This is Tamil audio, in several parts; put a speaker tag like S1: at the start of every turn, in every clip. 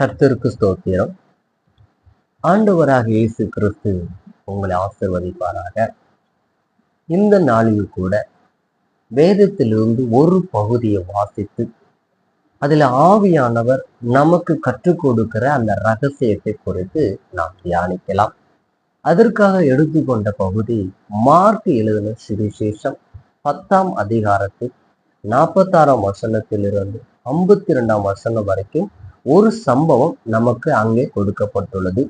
S1: கர்த்தருக்கு ஸ்தோத்திரம். ஆண்டவராக இயேசு கிறிஸ்து உங்களை ஆசிர்வதிப்பாராக. இந்த நாளில் கூட வேதத்திலிருந்து ஒரு பகுதியை வாசித்து அதுல ஆவியானவர் நமக்கு கற்றுக் கொடுக்கிற அந்த ரகசியத்தை குறித்து நாம் தியானிக்கலாம். அதற்காக எடுத்துக்கொண்ட பகுதி மார்க் எழுதின சுவிசேஷம் பத்தாம் அதிகாரத்தில் நாற்பத்தாறாம் வசனத்திலிருந்து ஐம்பத்தி ரெண்டாம் வசனம் வரைக்கும் ஒரு சம்பவம் நமக்கு அங்கே கொடுக்கப்பட்டுள்ளது.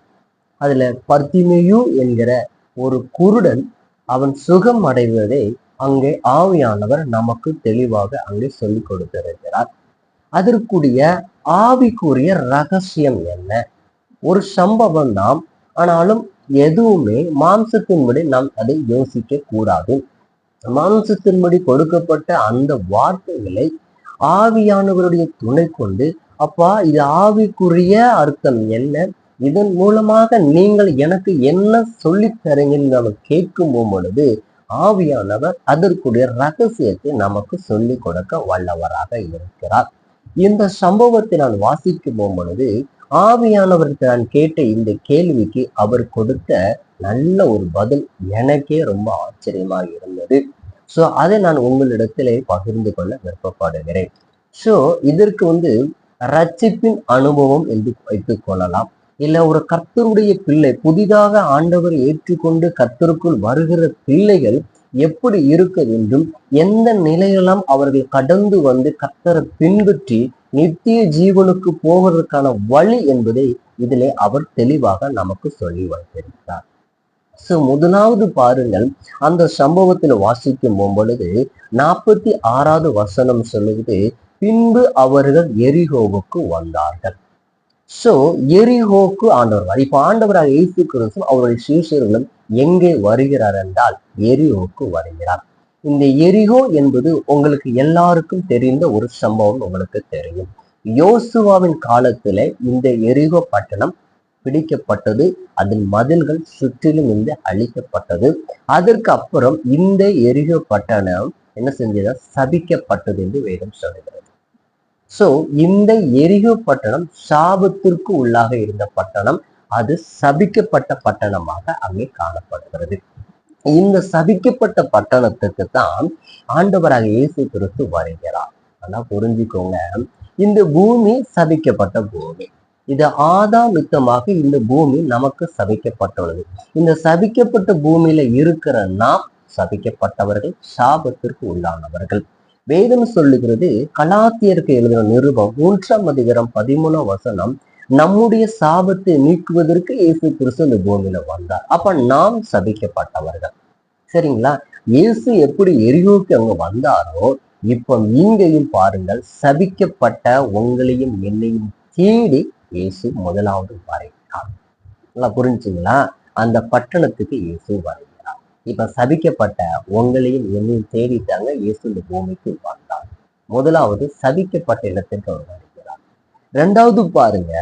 S1: அதுல பர்த்திமேயு என்கிற ஒரு குருடன் அவன் சுகம் அடைவதை அங்கே ஆவியானவர் நமக்கு தெளிவாக அங்கே சொல்லிக் கொடுத்திருக்கிறார். அதற்குரிய ஆவிக்குரிய ரகசியம் என்ன? ஒரு சம்பவம் தான் ஆனாலும் எதுவுமே மாம்சத்தின்படி நாம் அதை யோசிக்க கூடாது. மாம்சத்தின்படி கொடுக்கப்பட்ட அந்த வார்த்தைகளை ஆவியானவருடைய துணை கொண்டு அப்பா இது ஆவிக்குரிய அர்த்தம் என்ன? இதன் மூலமாக நீங்கள் எனக்கு என்ன சொல்லித் தரீங்கன்னு நம்ம கேட்கும் பொழுது ஆவியானவர் அதற்குரிய ரகசியத்தை நமக்கு சொல்லிக் கொடுக்க வல்லவராக இருக்கிறார். இந்த சம்பவத்தை நான் வாசிக்கும் பொழுது ஆவியானவருக்கு நான் கேட்ட இந்த கேள்விக்கு அவர் கொடுத்த நல்ல ஒரு பதில் எனக்கே ரொம்ப ஆச்சரியமா இருந்தது. ஸோ அதை நான் உங்களிடத்திலே பகிர்ந்து கொள்ள விருப்பப்படுகிறேன். ஸோ இதற்கு வந்து ரட்சிப்பின் அனுபவம் என்று வைத்துக் கொள்ளலாம். இல்ல ஒரு கர்த்தருடைய பிள்ளை புதிதாக ஆண்டவர் ஏற்றுக்கொண்டு கர்த்தருக்குள் வருகிற பிள்ளைகள் எப்படி இருக்க வேண்டும்? எந்த நிலையெல்லாம் அவர்கள் கடந்து வந்து கர்த்தரை பின்பற்றி நித்திய ஜீவனுக்கு போவதற்கான வழி என்பதை இதிலே அவர் தெளிவாக நமக்கு சொல்லி வைத்திருக்கிறார். சோ முதலாவது பாருங்கள் அந்த சம்பவத்தில் வாசிக்கும் பொழுது நாற்பத்தி ஆறாவது வசனம் சொல்லுது பின்பு அவர்கள் எரிகோவுக்கு வந்தார்கள். சோ எரிகோக்கு ஆண்டவர் வர- இப்ப ஆண்டவராக இயேசு கிறிஸ்து அவருடைய சீஷர்களும் எங்கே வருகிறார் என்றால் எரிகோக்கு வருகிறார். இந்த எரிகோ என்பது உங்களுக்கு எல்லாருக்கும் தெரிந்த ஒரு சம்பவம் உங்களுக்கு தெரியும். யோசுவாவின் காலத்துல இந்த எரிகோ பட்டணம் பிடிக்கப்பட்டது அதன் மதில்கள் சுற்றிலும் இருந்து அழிக்கப்பட்டது. அதற்கு அப்புறம் இந்த எரிகோ பட்டணம் என்ன செஞ்சது? சபிக்கப்பட்டது என்று வேதம் சொல்கிறது. சோ இந்த எரிகு பட்டணம் சாபத்திற்கு உள்ளாக இருந்த பட்டணம் அது சபிக்கப்பட்ட பட்டணமாக அங்கே காணப்படுகிறது. இந்த சபிக்கப்பட்ட பட்டணத்துக்கு தான் ஆண்டவராக இயேசு கிறிஸ்து வருகிறார். ஆனா புரிஞ்சுக்கோங்க. இந்த பூமி சபிக்கப்பட்ட பூமி. இது ஆதாமித்தமாக இந்த பூமி நமக்கு சபிக்கப்பட்டுள்ளது. இந்த சபிக்கப்பட்ட பூமியில இருக்கிற நாம் சபிக்கப்பட்டவர்கள் சாபத்திற்கு உள்ளானவர்கள். வேதம் சொல்லுகிறது கலாத்தியருக்கு எழுதின நிருபம் மூன்றாம் அதிகாரம் பதிமூணாம் வசனம் நம்முடைய சாபத்தை நீக்குவதற்கு இயேசு கிறிஸ்து இந்த பூமியில வந்தார். அப்ப நாம் சபிக்கப்பட்டவர்கள். சரிங்களா? இயேசு எப்படி எரியோக்கு அங்க வந்தாரோ இப்ப இங்கேயும் பாருங்கள் சபிக்கப்பட்ட உங்களையும் என்னையும் தேடி இயேசு முதலாவது வருகிறார் நல்லா புரிஞ்சுங்களா? அந்த பட்டணத்துக்கு இயேசு வரை இப்ப சபிக்கப்பட்ட உங்களையும் என்னையும் தேடிட்டாங்க இயேசு இந்த பூமிக்கு வந்தார். முதலாவது சபிக்கப்பட்ட இடத்திற்கு அவர் வருகிறார். ரெண்டாவது பாருங்க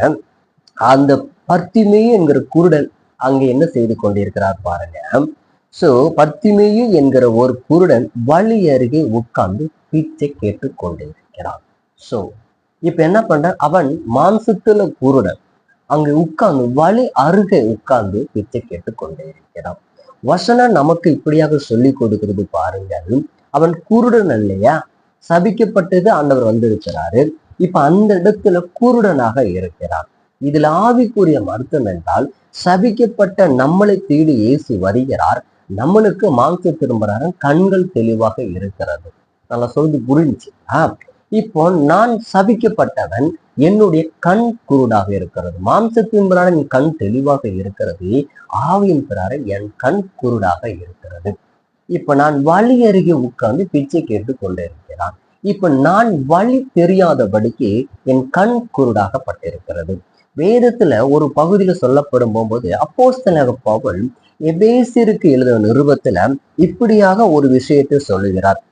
S1: அந்த பர்த்திமேயு என்கிற குருடன் அங்கே என்ன செய்து கொண்டிருக்கிறார் பாருங்க. சோ பர்த்திமேயு என்கிற ஒரு குருடன் வழி அருகே உட்கார்ந்து பிச்சை கேட்டு கொண்டிருக்கிறான் சோ இப்ப என்ன பண்றான் அவன் மாம்சத்துல குருடன் அங்கு உட்கார்ந்து வழி அருகே உட்கார்ந்து பிச்சை கேட்டு கொண்டே இருக்கிறான் வசனம் நமக்கு இப்படியாக சொல்லி கொடுக்கிறது பாருங்கள். அவன் குருடன் இல்லையா சபிக்கப்பட்டது ஆண்டவர் வந்திருக்கிறாரு. இப்ப அந்த இடத்துல குருடனாக இருக்கிறான். இதுல ஆவிக்குரிய மருத்துவம் என்றால் சபிக்கப்பட்ட நம்மளை தேடி இயேசு வருகிறார். நம்மளுக்கு மாம்ச திரும்புறாரு. கண்கள் தெளிவாக இருக்கிறது. நல்லா சொல்றது புரிஞ்சு இப்போ நான் சபிக்கப்பட்டவன் என்னுடைய கண் குருடாக இருக்கிறது. மாம்சத்தின் பிறான என் கண் தெளிவாக இருக்கிறது ஆவியின் பிறான என் கண் குருடாக இருக்கிறது. இப்ப நான் வழி அருகே உட்கார்ந்து பிச்சை கேட்டு கொண்டிருக்கிறான். இப்ப நான் வழி தெரியாதபடிக்கு என் கண் குருடாகப்பட்டிருக்கிறது. வேதத்துல ஒரு பகுதியில சொல்லப்படும் போகும்போது அப்போஸ்தலக பவுல் எபேசிற்கு எழுதின நிருபத்துல இப்படியாக ஒரு விஷயத்தை சொல்லுகிறார்.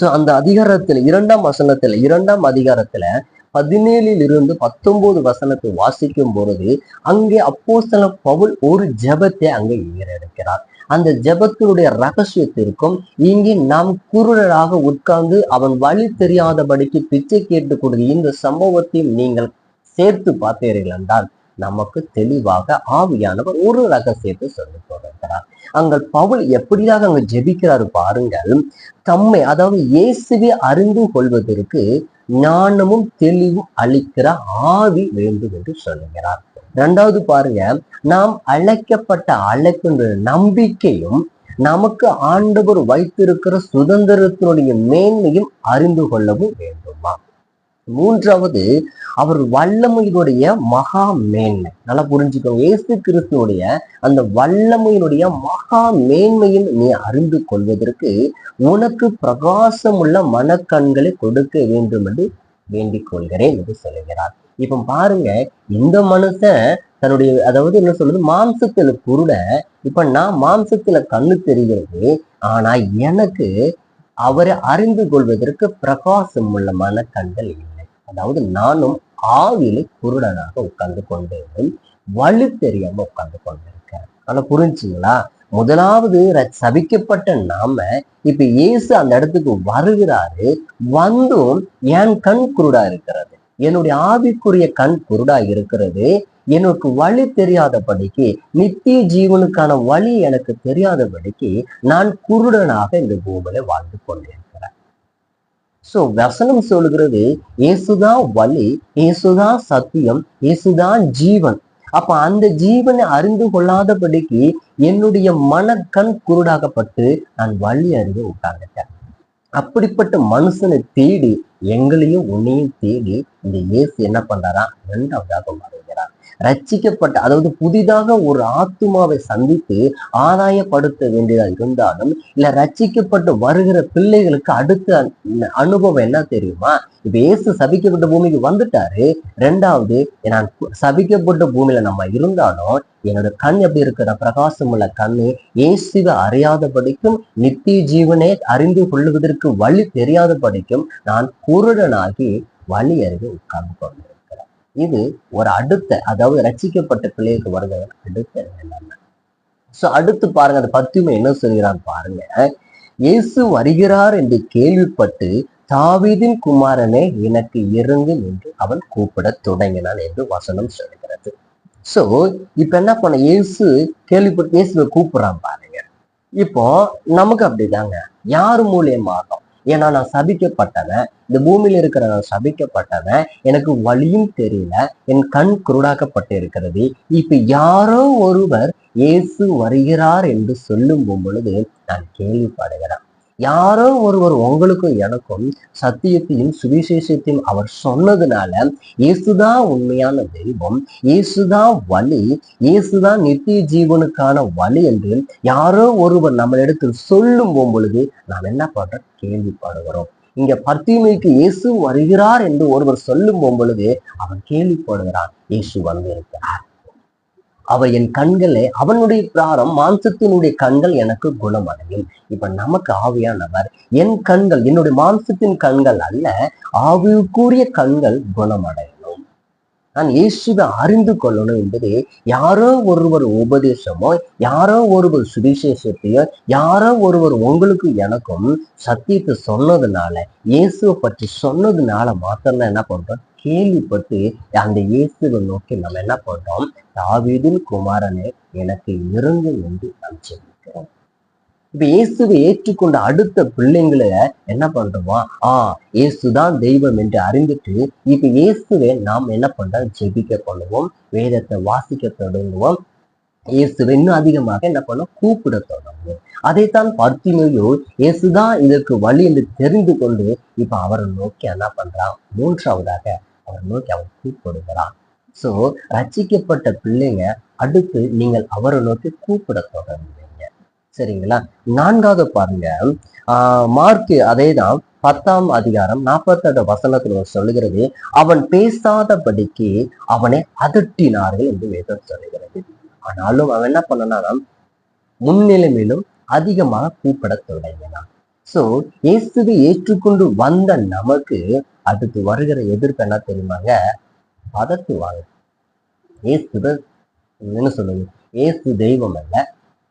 S1: சோ அந்த அதிகாரத்துல இரண்டாம் வசனத்துல இரண்டாம் அதிகாரத்துல பதினேழில் இருந்து பத்தொன்பது வசனத்தை வாசிக்கும் பொழுது அங்கே அப்போஸ்தல பவுல் ஒரு ஜெபத்தை அங்கே ஏறெடுக்கிறார். அந்த ஜெபத்தினுடைய ரகசியத்திற்கும் இங்கே நாம் குருடராக உட்கார்ந்து அவன் வழி தெரியாதபடிக்கு பிச்சை கேட்டு கொடுத்து இந்த சம்பவத்தையும் நீங்கள் சேர்த்து பார்த்தீர்கள் என்றால் நமக்கு தெளிவாக ஆவியானவர் ஒரு ரகசியத்தை சொல்லி கொடுக்கிறார். அங்க பவுல் எப்படியாக அங்க ஜெபிக்கிறாரு பாருங்கள். தம்மை அதாவது இயேசுவை அறிந்து கொள்வதற்கு ஞானமும் தெளிவும் அளிக்கிற ஆவி வேண்டும் என்று சொல்லுகிறார். ரெண்டாவது பாருங்க நாம் அழைக்கப்பட்ட அழைக்கின்ற நம்பிக்கையும் நமக்கு ஆண்டவர் வைத்திருக்கிற சுதந்திரத்தினுடைய மேன்மையும் அறிந்து கொள்ளவும் வேண்டுமா? மூன்றாவது அவர் வல்லமையினுடைய மகா மேன்மை. நல்லா புரிஞ்சுக்கோங்க. இயேசு கிறிஸ்துவனுடைய அந்த வல்லமையினுடைய மகா மேன்மையில் நீ அறிந்து கொள்வதற்கு உனக்கு பிரகாசமுள்ள மனக்கண்களை கொடுக்க வேண்டும் என்று வேண்டிக் கொள்கிறேன் என்று சொல்லுகிறார். இப்ப பாருங்க இந்த மனுஷன் தன்னுடைய அதாவது என்ன சொல்றது மாம்சத்துல குருட இப்ப நான் மாம்சத்துல கண்ணு தெரிகிறது ஆனா எனக்கு அவரை அறிந்து கொள்வதற்கு பிரகாசம் உள்ள மனக்கண்கள் இல்லை. அதாவது நானும் ஆவியில குருடனாக உட்கார்ந்து கொண்டேன் வலு தெரியாம உட்கார்ந்து கொண்டிருக்கேன் ஆனா புரிஞ்சுங்களா? முதலாவது சபிக்கப்பட்ட நாம இப்ப இயேசு அந்த இடத்துக்கு வருகிறாரு வந்தும் என் கண் குருடா இருக்கிறது. என்னுடைய ஆவிக்குரிய கண் குருடா இருக்கிறது. எனக்கு வழி தெரியாதபடிக்கு நித்திய ஜீவனுக்கான வழி எனக்கு தெரியாதபடிக்கு நான் குருடனாக இந்த பூமியில வாழ்ந்து கொண்டிருக்கிறேன். சோ வசனம் சொல்கிறது இயேசுதான் வழி இயேசுதான் சத்தியம் இயேசுதான் ஜீவன். அப்ப அந்த ஜீவனை அறிந்து கொள்ளாதபடிக்கு என்னுடைய மனக்கண் குருடாகப்பட்டு நான் வழி அறிந்து உட்கார்ந்துட்டேன். அப்படிப்பட்ட மனுஷனை தேடி எங்களையும் உன்னையும் தேடி இந்த இயேசு என்ன பண்றாரா? இரண்டாவதாக ரச்சிக்கப்பட்ட அதாவது புதிதாக ஒரு ஆத்துமாவை சந்தித்து ஆதாயப்படுத்த வேண்டியதா இருந்தாலும் இல்ல ரட்சிக்கப்பட்டு வருகிற பிள்ளைகளுக்கு அடுத்த அனுபவம் என்ன தெரியுமா? இப்ப இயேசு சபிக்கப்பட்ட பூமிக்கு வந்துட்டாரு. ரெண்டாவது நான் சபிக்கப்பட்ட பூமியில நம்ம இருந்தாலும் என்னோட கண் எப்படி இருக்கிற பிரகாசம் உள்ள கண்ணு இயேசுவை அறியாதபடிக்கும் நித்திய ஜீவனை அறிந்து கொள்ளுவதற்கு வழி தெரியாதபடிக்கும் நான் குருடனாகி வழி அறிந்து உட்கார்ந்து கொண்டேன். இது ஒரு அடுத்த அதாவது ரட்சிக்கப்பட்ட பிள்ளைக்கு வருகிற அடுத்த ஸோ சோ அடுத்து பாருங்க அந்த பத்தியுமே என்ன சொல்கிறான் பாருங்க. இயேசு வருகிறார் என்று கேள்விப்பட்டு தாவீதின் குமாரனே எனக்கு இறங்கும் என்று அவன் கூப்பிடத் தொடங்கினான் என்று வசனம் சொல்கிறது. சோ இப்ப என்ன பண்ண இயேசு கேள்விப்பட்டு இயேசுவை கூப்பிடுறான் பாருங்க. இப்போ நமக்கு அப்படிதாங்க. யார் மூலியமாகும் ஏன்னா நான் சபிக்கப்பட்டவன். இந்த பூமியில் இருக்கிற நான் சபிக்கப்பட்டவன். எனக்கு வழியும் தெரியல. என் கண் குருடாக்கப்பட்டு இருக்கிறது இப்ப யாரோ ஒருவர் இயேசு வருகிறார் என்று சொல்லும் பொழுது நான் கேள்விப்படுகிறேன். யாரோ ஒருவர் உங்களுக்கும் எனக்கும் சத்தியத்தையும் சுவிசேஷத்தையும் அவர் சொன்னதுனால இயேசுதான் உண்மையான தெய்வம் இயேசுதான் வழி இயேசுதான் நித்திய ஜீவனுக்கான வழி என்று யாரோ ஒருவர் நம்மளிடத்தில் சொல்லும் பொழுது நாம் என்ன பண்ற கேள்விப்படுகிறோம். இங்க பத்திமைக்கு இயேசு வருகிறார் என்று ஒருவர் சொல்லும் பொழுது அவன் கேள்விப்படுகிறான். இயேசு வந்து இருக்கிறார். அவர் என் கண்களே அவனுடைய பிராரம் மாம்சத்தினுடைய கண்கள் எனக்கு குணமடையும். இப்ப நமக்கு ஆவியானவர் என் கண்கள் என்னுடைய மாம்சத்தின் கண்கள் அல்ல ஆவியுக்குரிய கண்கள் குணமடையணும். நான் இயேசுவை அறிந்து கொள்ளணும் என்பது யாரோ ஒருவர் உபதேசமோ யாரோ ஒருவர் சுவிசேஷத்தையோ யாரோ ஒருவர் உங்களுக்கு எனக்கும் சத்தியத்தை சொன்னதுனால இயேசுவை பற்றி சொன்னதுனால மாத்திரம் என்ன பண்றோம்? கேள்விப்பட்டு அந்த இயேசுவை நோக்கி நம்ம என்ன பண்றோம்? தாவீதின் குமாரனே எனக்கு இறங்கும் என்று நாம் செபிக்கிறோம் இப்ப இயேசுவை ஏற்றுக்கொண்ட அடுத்த பிள்ளைங்களை என்ன பண்றோமா? ஆ இயேசுதான் தெய்வம் என்று அறிந்துட்டு இப்ப இயேசுவை நாம் என்ன பண்றோம்? ஜெபிக்க பண்ணுவோம் வேதத்தை வாசிக்க தொடங்குவோம். இயேசுவை இன்னும் அதிகமாக என்ன பண்ணோம் கூப்பிட தொடங்குவோம். அதைத்தான் பர்த்திமையோ இயேசுதான் இதற்கு வழி என்று தெரிந்து கொண்டு இப்ப அவரை நோக்கி என்ன பண்றான்? மூன்றாவதாக நோக்கி அவன் கூப்பிடுகிறான் சோ ரச்சிக்கப்பட்ட பிள்ளைங்க அடுத்து நீங்கள் அவரை நோக்கி கூப்பிட தொடங்குவீங்க. சரிங்களா? நான்காவது பாருங்க. ஆஹ் அதே தான் பத்தாம் அதிகாரம் நாற்பத்தெட்டு வசனத்தில் சொல்லுகிறது அவன் பேசாதபடிக்கு அவனை அதட்டினார்கள் என்று வேதம் சொல்லுகிறது. ஆனாலும் அவன் என்ன பண்ணனா முன்னிலைமையிலும் அதிகமாக கூப்பிட தொடங்கினான். ஸோ இயேசுவை ஏற்றுக்கொண்டு வந்த நமக்கு அடுத்து வருகிற எதிர்ப்பு என்ன தெரியுமாங்க? பதத்துவாங்க இயேசுவை என்ன சொல்லுங்க இயேசு தெய்வம் அல்ல.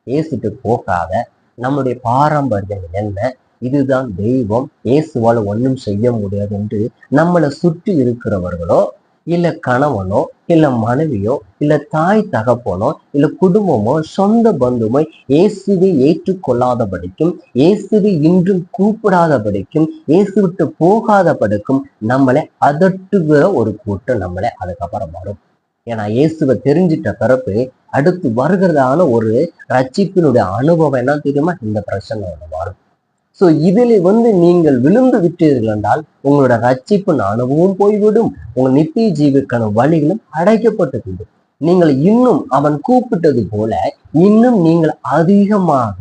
S1: இயேசுட்டு போகாத. நம்முடைய பாரம்பரியம் என்ன? இதுதான் தெய்வம். இயேசுவால ஒன்றும் செய்ய முடியாது என்று நம்மளை சுற்றி இருக்கிறவர்களோ இல்ல கணவனோ இல்ல மனைவியோ இல்ல தாய் தகப்பனோ இல்ல குடும்பமோ சொந்த பந்துமோ இயேசுவை ஏற்றுக்கொள்ளாதபடிக்கும் இயேசுவை இன்றும் கூப்பிடாதபடிக்கும் இயேசு விட்டு போகாதபடிக்கும் நம்மளை அதட்டுகிற ஒரு கூட்டம் நம்மளை அதுக்கப்புறம் வரும். ஏன்னா இயேசுவை தெரிஞ்சிட்ட பிறப்பு அடுத்து வருகிறதான ஒரு ரட்சிப்பினுடைய அனுபவம் என்ன தெரியுமா? இந்த பிரச்சனை ஒன்று வரும். ஸோ இதில் வந்து நீங்கள் விழுந்து விட்டீர்கள் என்றால் உங்களோட ரட்சிப்பின் அனுபவம் போய்விடும். உங்கள் நித்திய ஜீவிக்கான வழிகளும் அடைக்கப்பட்டுவிடும். நீங்கள் இன்னும் அவன் கூப்பிட்டது போல இன்னும் நீங்கள் அதிகமாக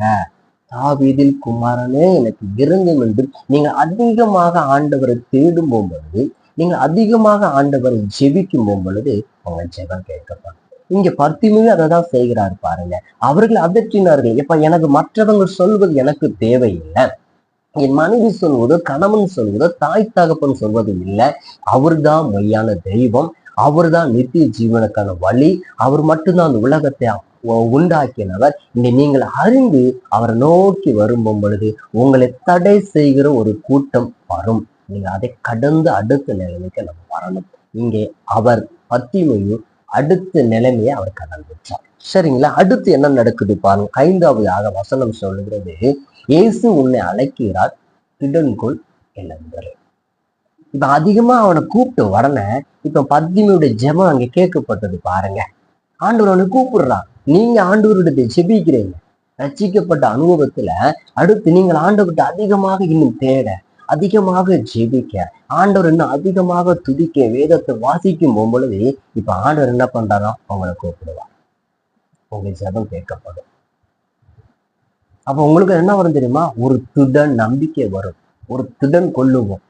S1: தாவீதில் குமாரனே எனக்கு இறங்கும் என்று நீங்கள் அதிகமாக ஆண்டவரை தேடும் பொழுது நீங்கள் அதிகமாக ஆண்டவரை ஜெபிக்கும் போகும்பொழுது உங்கள் ஜெபம் கேட்கப்படும். இங்க பத்திமே அதை தான் செய்கிறார் பாருங்க. அவர்கள் அதற்றினார்கள் இப்ப எனக்கு மற்றவங்க சொல்வது எனக்கு தேவையில்லை. என் மனைவி சொல்வதோ கணவன் சொல்வதோ தாய் தகப்பன் சொல்வது இல்லை. அவர்தான் மையான தெய்வம். அவர்தான் நித்திய ஜீவனுக்கான வழி. அவர் மட்டும்தான் அந்த உலகத்தை உண்டாக்கினவர். இங்க நீங்கள் அறிந்து அவரை நோக்கி வரும் பொழுது உங்களை தடை செய்கிற ஒரு கூட்டம் வரும். நீங்க அதை கடந்து அடுத்த நிலைமைக்கு நம்ம வரணும். இங்கே அவர் பத்திமையும் அடுத்த நிலைமையை அவர் கடந்துச்சார் சரிங்களா? அடுத்து என்ன நடக்குது பாருங்க. ஐந்தாவதாக வசனம் சொல்லுகிறது இயேசு உன்னை அழைக்கிறார் திடன்கொள் இழந்தர் இப்ப அதிகமா அவனை கூப்பிட்டு உடனே இப்ப பத்மியுடைய ஜெபம் அங்க கேட்கப்பட்டது பாருங்க. ஆண்டவர் அவனை கூப்பிடுறான் நீங்க ஆண்டவருடைய ஜெபிக்கிறீங்க. ரச்சிக்கப்பட்ட அனுபவத்துல அடுத்து நீங்கள் ஆண்டவர்கிட்ட அதிகமாக இன்னும் தேட அதிகமாக ஜெபிக்க ஆண்டவர் இன்னும் அதிகமாக துதிக்க வேதத்தை வாசிக்கும் பொழுது இப்ப ஆண்டவர் என்ன பண்றாரோ அவங்களை கூப்பிடுவார். உங்க ஜெபம் கேட்கப்படும். அப்ப உங்களுக்கு என்ன வரும் தெரியுமா? ஒரு திடன் நம்பிக்கை வரும். ஒரு திடன் கொள்ளுவோம்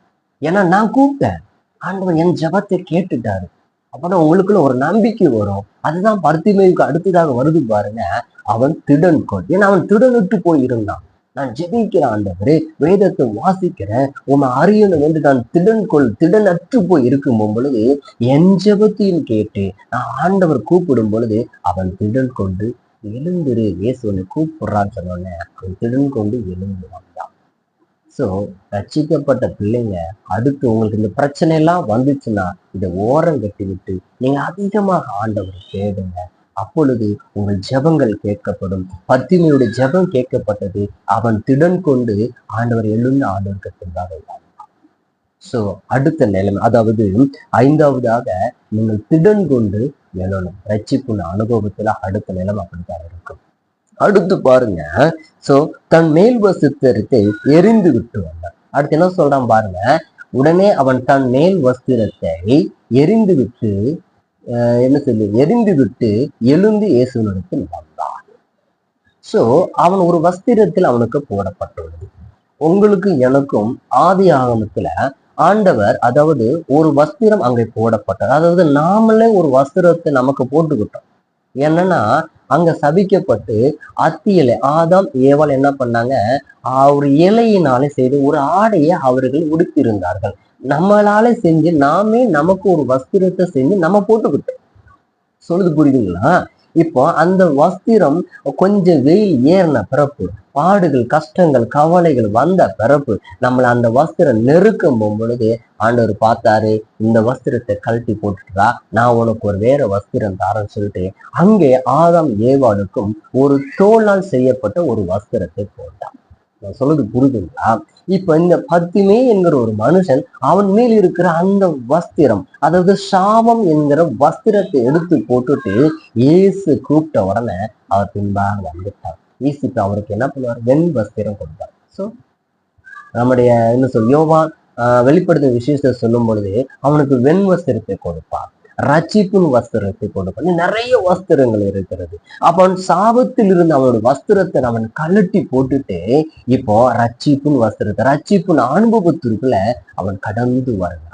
S1: ஏன்னா நான் கூப்பிட்டேன். ஆண்டவன் என் ஜெபத்தை கேட்டுட்டாரு. அப்பதான் உங்களுக்குள்ள ஒரு நம்பிக்கை வரும். அதுதான் பருத்திமைக்கு அடுத்ததாக வருது பாருங்க. அவன் திடன் கொள் ஏன்னா அவன் திடனுட்டு போய் இருந்தான் நான் ஜெபிக்கிற ஆண்டவரே வேதத்தை வாசிக்கிறேன் உன் அறியணும் என்று நான் திடன் கொள் திடனற்று போய் இருக்கும் பொழுது என் ஜெபத்தையும் கேட்டு நான் ஆண்டவர் கூப்பிடும் பொழுது அவன் திடன் கொண்டு எழுந்துரு இயேசு உன்னை கூப்பிடுறான்னு சொன்னோடனே அவன் திடன் கொண்டு எழுந்து வந்தான். ஸோ ரட்சிக்கப்பட்ட பிள்ளைங்க அடுத்து உங்களுக்கு இந்த பிரச்சனை எல்லாம் வந்துச்சுன்னா இதை ஓரம் கட்டி விட்டு நீங்க அதிகமாக ஆண்டவர் தேடுங்க. அப்பொழுது உங்கள் ஜெபங்கள் கேட்கப்படும். பத்தினியுடைய ஜெபம் கேட்கப்பட்டது. அவன் திடன் கொண்டு ஆண்டவர் எழுந்து ஆண்டவருக்கு பின்பாக ஸோ அடுத்த நிலைமை அதாவது ஐந்தாவதாக நீங்கள் திடன் கொண்டு எழணும். ரட்சிப்புள்ள அனுபவத்துல அடுத்த நிலைமை அப்படித்தான் இருக்கும். அடுத்து பாருங்க. சோ தன் மேல் வஸ்திரத்தை எரிந்து விட்டு வந்தான். அடுத்து என்ன சொல்றான் பாருங்க. உடனே அவன் தன் மேல் வஸ்திரத்தை எரிந்து விட்டு என்ன சொல்லு எரிந்து விட்டு எழுந்து இயேசுவனிடத்தில் வந்தான். சோ அவன் ஒரு வஸ்திரத்தில் அவனுக்கு போடப்பட்டுள்ளது. உங்களுக்கு எனக்கும் ஆதி ஆகமத்துல ஆண்டவர் அதாவது ஒரு வஸ்திரம் அங்கே போடப்பட்டது. அதாவது நாமளே ஒரு வஸ்திரத்தை நமக்கு போட்டுக்கிட்டோம். என்னன்னா அங்க சபிக்கப்பட்டு அத்தியலை ஆதாம் ஏவாள் என்ன பண்ணாங்க? அவர் ஒரு இலையினாலே செய்து ஒரு ஆடையை அவர்கள் உடுத்தியிருந்தார்கள் நம்மளால செஞ்சு நாமே நமக்கு ஒரு வஸ்திரத்தை செஞ்சு நம்ம போட்டுக்கிட்டோம். சொல்லுது புரியுதுங்களா? இப்போ அந்த வஸ்திரம் கொஞ்சம் வெயில் ஏறின பிறப்பு பாடுகள் கஷ்டங்கள் கவலைகள் வந்த பிறப்பு நம்மளை அந்த வஸ்திரம் நெருக்கும் பொழுது ஆண்டவர் பார்த்தாரு இந்த வஸ்திரத்தை கழட்டி போட்டுட்டா நான் உனக்கு ஒரு வேற வஸ்திரம் தரேன்னு சொல்லிட்டு அங்கே ஆதாம் ஏவாளுக்கும் ஒரு தோளால் செய்யப்பட்ட ஒரு வஸ்திரத்தை போட்டான். நான் சொல்றது புரிதுங்களா இப்ப இந்த பத்திமே என்கிற ஒரு மனுஷன் அவன் மேல் இருக்கிற அந்த வஸ்திரம் அதாவது சாபம் என்கிற வஸ்திரத்தை எடுத்து போட்டுட்டு இயேசு கூப்பிட்ட உடனே அவர் பின்பாக வந்துட்டார். இயேசுக்கு அவருக்கு என்ன பண்ணுவார்? வெண் வஸ்திரம் கொடுப்பார். ஸோ நம்முடைய என்ன சொல் யோவான் ஆஹ் வெளிப்படுத்தும் விசேஷத்தை சொல்லும் பொழுது அவனுக்கு வெண் வஸ்திரத்தை கொடுப்பார். ரச்சிப்பின் வஸ்திரத்தை கொடுப்பார். நிறைய வஸ்திரங்கள் இருக்கிறது. அப்ப அவன் சாபத்தில் இருந்து அவனோட வஸ்திரத்தை அவன் கழட்டி போட்டுட்டு இப்போ ரச்சிப்பின் வஸ்திரத்தை ரச்சிப்பின் அனுபவத்திற்குள்ள அவன் கடந்து வருகிறான்.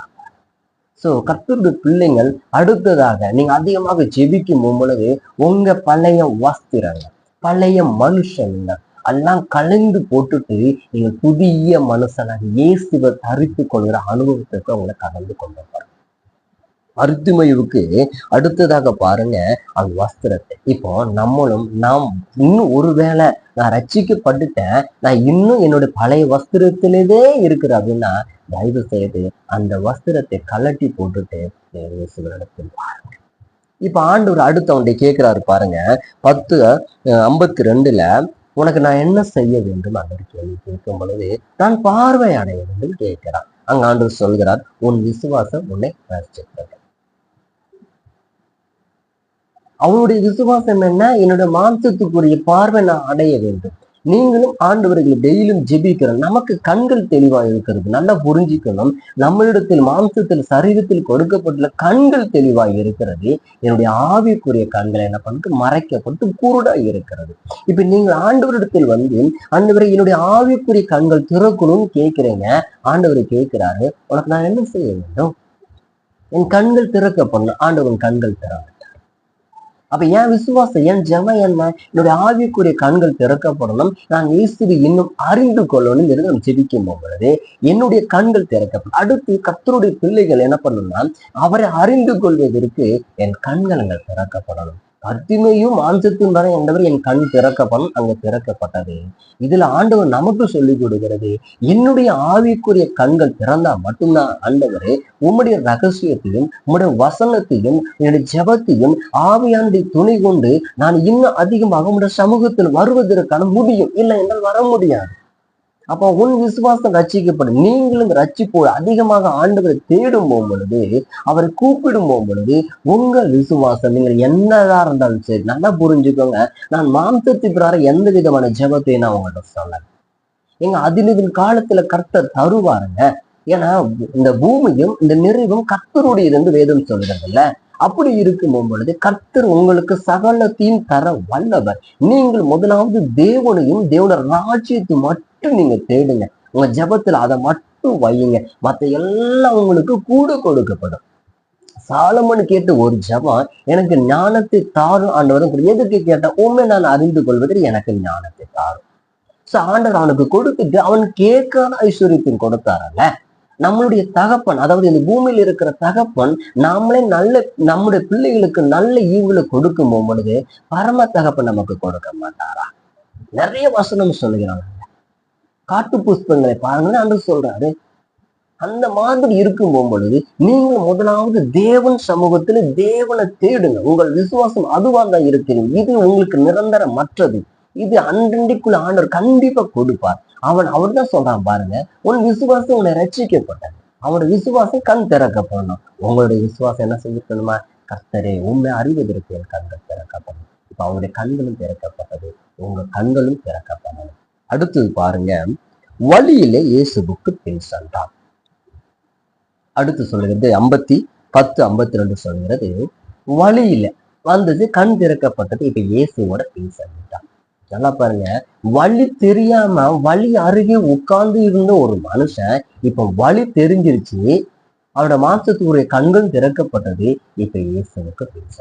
S1: சோ கர்த்தருடைய பிள்ளைங்கள் அடுத்ததாக நீங்க அதிகமாக ஜெபிக்கும் பொழுது உங்க பழைய வஸ்திரங்கள் பழைய மனுஷன் எல்லாம் கலந்து போட்டுட்டு நீங்க புதிய மனுஷனாக இயேசுவை தரித்து கொள்கிற அனுபவத்திற்கு அவங்களை கலந்து கொண்டு வரும் பருத்திமயுவுக்கு அடுத்ததாக பாருங்க அந்த வஸ்திரத்தை. இப்போ நம்மளும் நாம் இன்னும் ஒருவேளை நான் ரட்சிக்கப்பட்டுட்டேன் நான் இன்னும் என்னுடைய பழைய வஸ்திரத்திலேயே இருக்கிற அப்படின்னா தயவு செய்து அந்த வஸ்திரத்தை கலட்டி போட்டுட்டு இயேசுவரிடத்தில் பாருங்க இப்போ ஆண்டவர் அடுத்து அவன்கிட்ட கேட்கிறாரு பாருங்க. பத்து ஐம்பத்தி ரெண்டுல உனக்கு நான் என்ன செய்ய வேண்டும்? அவர் கேள்வி கேட்கும் பொழுது நான் பார்வை அடைய வேண்டும் கேட்கிறான் அங்க ஆண்டவர் சொல்கிறார் உன் விசுவாசம் உன்னை ரட்சித்தது அவனுடைய விசுவாசம் என்ன? என்னுடைய மாம்சத்துக்குரிய பார்வை நான் அடைய வேண்டும். நீங்களும் ஆண்டவர்களை டெய்லியும் ஜெபிக்கிறோம். நமக்கு கண்கள் தெளிவா இருக்கிறது. நல்லா புரிஞ்சுக்கணும். நம்மளிடத்தில் மாம்சத்தில் சரீரத்தில் கொடுக்கப்பட்டுள்ள கண்கள் தெளிவா இருக்கிறது. என்னுடைய ஆவிக்குரிய கண்கள் என்ன பண்ணிட்டு மறைக்கப்பட்டு குருடா இருக்கிறது. இப்ப நீங்க ஆண்டவரிடத்தில் வந்து ஆண்டவரை என்னுடைய ஆவிக்குரிய கண்கள் திறக்கணும்னு கேட்கிறீங்க. ஆண்டவரை கேட்கிறாரு. உனக்கு நான் என்ன செய்ய வேண்டும்? என் கண்கள் திறக்கப்படணும். ஆண்டவன் கண்கள் திறங்க அப்ப என் விசுவாசம் என் ஜெபம் என்ன என்னுடைய ஆவிக்குரிய கண்கள் திறக்கப்படணும். நான் இயேசுவை இன்னும் அறிந்து கொள்ளணும் நம்ம ஜெபிக்கும் பொழுது என்னுடைய கண்கள் திறக்கப்படும். அடுத்து கத்தருடைய பிள்ளைகள் என்ன பண்ணணும்னா அவரை அறிந்து கொள்வதற்கு என் கண்கள் திறக்கப்படணும். பத்திமையும் மாம்சத்தின் வரை என்றவர் என் கண் திறக்கப்படும் அங்கு திறக்கப்பட்டது. இதுல ஆண்டவர் நமக்கு சொல்லிக் கொடுக்கிறது என்னுடைய ஆவிக்குரிய கண்கள் திறந்தா மட்டும்தான் ஆண்டவரே உம்முடைய ரகசியத்தையும் உம்முடைய வசனத்தையும் என்னுடைய ஜெபத்தையும் ஆவியானுடைய துணை கொண்டு நான் இன்னும் அதிகமாக உம்முடைய சமூகத்தில் வருவதற்கான முடியும் இல்லை என்றால் வர முடியாது. அப்போ உன் விசுவாசம் ரட்சிக்கப்படும். நீங்களும் ரச்சிப்போ அதிகமாக ஆண்டவரை தேடும் போகும்பொழுது அவரை கூப்பிடும் போகும்பொழுது உங்கள் விசுவாசம் நீங்கள் என்னதா இருந்தாலும் சரி நல்லா புரிஞ்சுக்கோங்க. நான் மாம்சத்து பிறார எந்த விதமான ஜெபத்தையும் நான் உங்கள்கிட்ட சொல்ல எங்க அதிலிதின் காலத்துல கர்த்தர் தருவாருங்க. ஏன்னா இந்த பூமியும் இந்த நிறைவும் கர்த்தருடையது என்று வேதம் சொல்றதில்ல அப்படி இருக்கும் பொழுது கர்த்தர் உங்களுக்கு சகலத்தையும் தர வல்லவர். நீங்கள் முதலாவது தேவனையும் தேவனோட ராஜ்யத்தை மட்டும் நீங்க தேடுங்க. உங்க ஜெபத்துல அதை மட்டும் வையுங்க. மத்த எல்லாம் உங்களுக்கு கூட கொடுக்கப்படும். சாலமன் கேட்ட ஒரு ஜபம் எனக்கு ஞானத்தை தாரும் ஆண்டவரும் எதுக்கு கேட்ட உண்மை நான் அறிந்து கொள்வதில் எனக்கு ஞானத்தை தாரும். சோ ஆண்டவர் அவனுக்கு கொடுத்துட்டு அவன் கேட்காத ஐஸ்வர்யத்தின் கொடுத்தாரல்ல? நம்மளுடைய தகப்பன் அதாவது இந்த பூமியில் இருக்கிற தகப்பன் நாமளே நல்ல நம்முடைய பிள்ளைகளுக்கு நல்ல ஈவுல கொடுக்கும் பொழுது பரம தகப்பன் நமக்கு கொடுக்க மாட்டாரா? நிறைய வசனம் சொல்லுகிறாங்க. காட்டு புஷ்பங்களை பாருங்கன்னு அன்று சொல்றாரு. அந்த மாதிரி இருக்கும் பொழுது நீங்கள் முதலாவது தேவன் சமூகத்துல தேவனை தேடுங்க. உங்கள் விசுவாசம் அதுவா தான் இருக்கிறீங்க இது உங்களுக்கு நிரந்தரமற்றது. இது அன்றன்றைக்குள்ள ஆண்டவர் கண்டிப்பா கொடுப்பார். அவன் அவர் தான் சொல்றான் பாருங்க. உன் விசுவாசம் உன்னை ரட்சிக்கப்பட்டது அவனோட விசுவாசம் கண் திறக்கப்படணும். உங்களுடைய விசுவாசம் என்ன செஞ்சிருக்கணுமா கர்த்தரே உண்மை அறிவதற்கு என் கண்கள் திறக்கப்படும் இப்ப அவனுடைய கண்களும் திறக்கப்பட்டது. உங்க கண்களும் திறக்கப்படணும். அடுத்தது பாருங்க. வழியிலே இயேசுவுக்கு பின் சென்றான். அடுத்து சொல்லுகிறது ஐம்பத்தி பத்து ஐம்பத்தி ரெண்டு சொல்கிறது வழியில வந்தது கண் திறக்கப்பட்டது. இப்ப இயேசுவோட பின் சென்றான். நல்லா பாருங்க. வழி தெரியாம வழி அருகே உட்கார்ந்து இருந்த ஒரு மனுஷன் இப்ப வழி தெரிஞ்சிருச்சு. அவரோட மாற்றத்துக்குரிய கண்கள் திறக்கப்பட்டது. இப்ப இயேசுக்கு பின்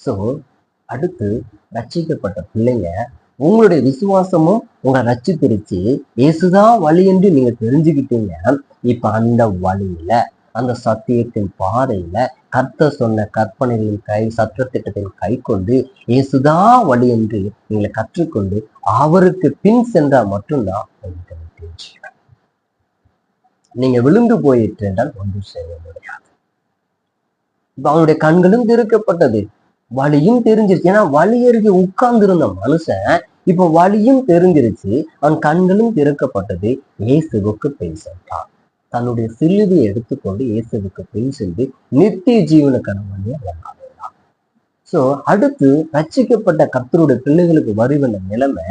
S1: சோ அடுத்து ரட்சிக்கப்பட்ட பிள்ளைங்க உங்களுடைய விசுவாசமும் உங்களை ரட்சித்திருச்சு. இயேசுதான் வழி என்று நீங்க தெரிஞ்சுக்கிட்டீங்க. இப்ப அந்த வழியில அந்த சத்தியத்தின் பாதையில கர்த்த சொன்ன கற்பனைகளின் கை சட்டத்திட்டத்தின் கை கொண்டு இயேசுதா வழி என்று நீங்களை கற்றுக்கொண்டு அவருக்கு பின் சென்றால் மட்டும்தான் நீங்க விழுந்து போயிட்டு என்றால் ஒன்றும் செய்ய முடியாது. இப்ப அவனுடைய கண்களும் திறக்கப்பட்டது வழியும் தெரிஞ்சிருச்சு. ஏன்னா வழி அருகே உட்கார்ந்து இருந்த மனுஷன் இப்ப வழியும் தெரிஞ்சிருச்சு. அவன் கண்களும் திறக்கப்பட்டது. இயேசுவுக்கு பேசிட்டான் சென்றான். தன்னுடைய சிலுவையை எடுத்துக்கொண்டு இயேசுவுக்கு பின் சென்று நித்திய ஜீவனுக்கான வழியை வந்தாங்க சோ அடுத்து ரச்சிக்கப்பட்ட கர்த்தருடைய பிள்ளைகளுக்கு வருகின்ற நிலைமை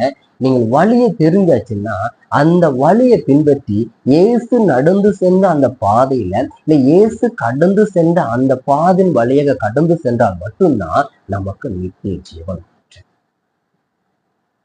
S1: நீங்கள் வழியை தெரிஞ்சாச்சுன்னா அந்த வழியை பின்பற்றி இயேசு நடந்து சென்ற அந்த பாதையில இல்லை இயேசு கடந்து சென்ற அந்த பாதையின் வழியாக கடந்து சென்றால் மட்டும்தான் நமக்கு நித்திய ஜீவன்.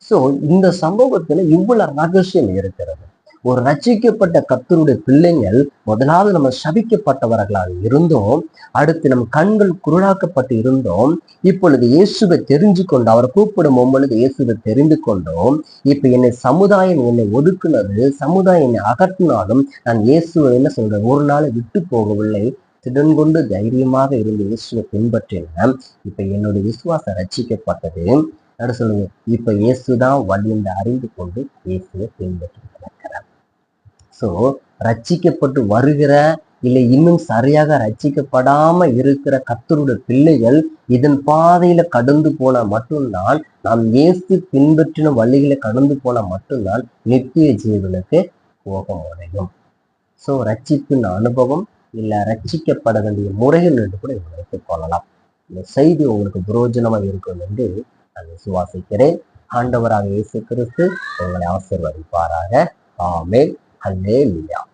S1: சோ இந்த சம்பவத்துல இவ்வளவு ரகசியம் இருக்கிறது. ஒரு ரச்சிக்கப்பட்ட கத்தருடைய பிள்ளைங்கள் முதலாவது நம்ம சபிக்கப்பட்டவர்களாக இருந்தோம். அடுத்து நம் கண்கள் குருளாக்கப்பட்டு இருந்தோம். இப்பொழுது இயேசுவை தெரிஞ்சு கொண்டு அவர் கூப்பிடும் பொழுது இயேசுவை தெரிந்து கொண்டோம். இப்ப என்னை சமுதாயம் என்னை ஒதுக்குனது சமுதாயம் என்னை அகற்றினாலும் நான் இயேசுவை என்ன சொல்றேன் ஒரு நாளை விட்டு போகவில்லை. திடன் கொண்டு தைரியமாக இருந்து இயேசுவை பின்பற்றின இப்ப என்னுடைய விசுவாசம் ரட்சிக்கப்பட்டது. என்ன சொல்லுங்க? இப்ப இயேசுதான் வழி என்று அறிந்து கொண்டு இயேசுவை பின்பற்றினேன் ஸோ ரட்சிக்கப்பட்டு வருகிற இல்லை இன்னும் சரியாக ரட்சிக்கப்படாம இருக்கிற கத்தருடைய பிள்ளைகள் இதன் பாதையில கடந்து போனா மட்டும்தான் நாம் இயேசு பின்பற்றின வழிகளை கடந்து போனா மட்டும்தான் நித்திய ஜீவனுக்கு போக முடியும். சோ ரட்சிப்பின் அனுபவம் இல்லை ரட்சிக்கப்பட வேண்டிய முறைகள் என்று கூட இதை கொள்ளலாம். இந்த செய்தி உங்களுக்கு புரோஜனமா இருக்கும் என்று நான் விசுவாசிக்கிறேன். ஆண்டவராக இயேசு கிறிஸ்து உங்களை ஆசீர்வதிப்பாராக. ஆமே Cornelia.